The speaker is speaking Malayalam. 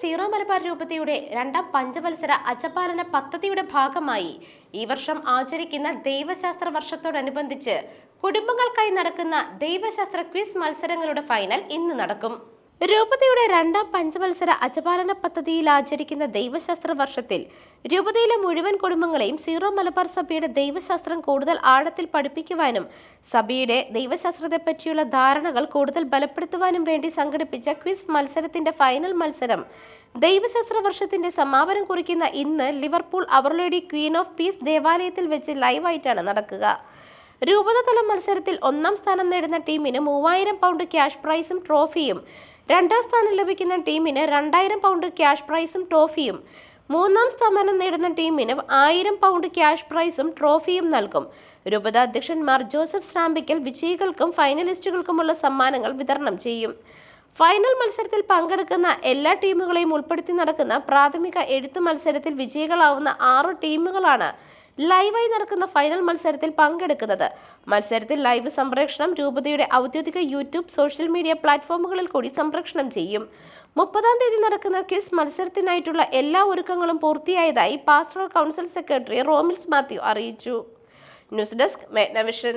സീറോ മലബാർ രൂപതയുടെ രണ്ടാം പഞ്ചവത്സര അജപാലന പദ്ധതിയുടെ ഭാഗമായി ഈ വർഷം ആചരിക്കുന്ന ദൈവശാസ്ത്ര വർഷത്തോടനുബന്ധിച്ച് കുടുംബങ്ങൾക്കായി നടക്കുന്ന ദൈവശാസ്ത്ര ക്വിസ് മത്സരങ്ങളുടെ ഫൈനൽ ഇന്ന് നടക്കും. രൂപതയുടെ രണ്ടാം പഞ്ചവത്സര അജപാലന പദ്ധതിയിൽ ആചരിക്കുന്ന ദൈവശാസ്ത്ര വർഷത്തിൽ രൂപതയിലെ മുഴുവൻ കുടുംബങ്ങളെയും സീറോ മലബാർ സഭയുടെ ദൈവശാസ്ത്രം കൂടുതൽ ആഴത്തിൽ പഠിപ്പിക്കുവാനും സഭയുടെ ദൈവശാസ്ത്രത്തെ പറ്റിയുള്ള ധാരണകൾ കൂടുതൽ ബലപ്പെടുത്തുവാനും വേണ്ടി സംഘടിപ്പിച്ച ക്വിസ് മത്സരത്തിന്റെ ഫൈനൽ മത്സരം ദൈവശാസ്ത്ര വർഷത്തിന്റെ സമാപനം കുറിക്കുന്ന ഇന്ന് Liverpool Our Lady Queen of Peace ദേവാലയത്തിൽ വെച്ച് ലൈവായിട്ടാണ് നടക്കുക. രൂപതതല മത്സരത്തിൽ ഒന്നാം സ്ഥാനം നേടുന്ന ടീമിന് മൂവായിരം പൗണ്ട് ക്യാഷ് പ്രൈസും ട്രോഫിയും രണ്ടാം സ്ഥാനം ലഭിക്കുന്ന ടീമിന് രണ്ടായിരം പൗണ്ട് ക്യാഷ് പ്രൈസും ട്രോഫിയും. മൂന്നാം സ്ഥാനം നേടുന്ന ടീമിന് ആയിരം പൗണ്ട് ക്യാഷ് പ്രൈസും ട്രോഫിയും നൽകും. രൂപത അധ്യക്ഷൻ മാർ ജോസഫ് സ്രാമ്പിക്കൽ വിജയികൾക്കും ഫൈനലിസ്റ്റുകൾക്കുമുള്ള സമ്മാനങ്ങൾ വിതരണം ചെയ്യും. ഫൈനൽ മത്സരത്തിൽ പങ്കെടുക്കുന്ന എല്ലാ ടീമുകളെയും ഉൾപ്പെടുത്തി നടക്കുന്ന പ്രാഥമിക എഴുത്ത് മത്സരത്തിൽ വിജയികളാവുന്ന ആറു ടീമുകളാണ് ലൈവായി നടക്കുന്ന ഫൈനൽ മത്സരത്തിൽ പങ്കെടുക്കുന്നത്. മത്സരത്തിൽ ലൈവ് സംപ്രേഷണം രൂപതയുടെ ഔദ്യോഗിക യൂട്യൂബ് സോഷ്യൽ മീഡിയ പ്ലാറ്റ്ഫോമുകളിൽ കൂടി സംപ്രേഷണം ചെയ്യും. മുപ്പതാം തീയതി നടക്കുന്ന ക്വിസ് മത്സരത്തിനായിട്ടുള്ള എല്ലാ ഒരുക്കങ്ങളും പൂർത്തിയായതായി pastoral council secretary Romils Mathew അറിയിച്ചു. News desk മേഗ്നവിഷൻ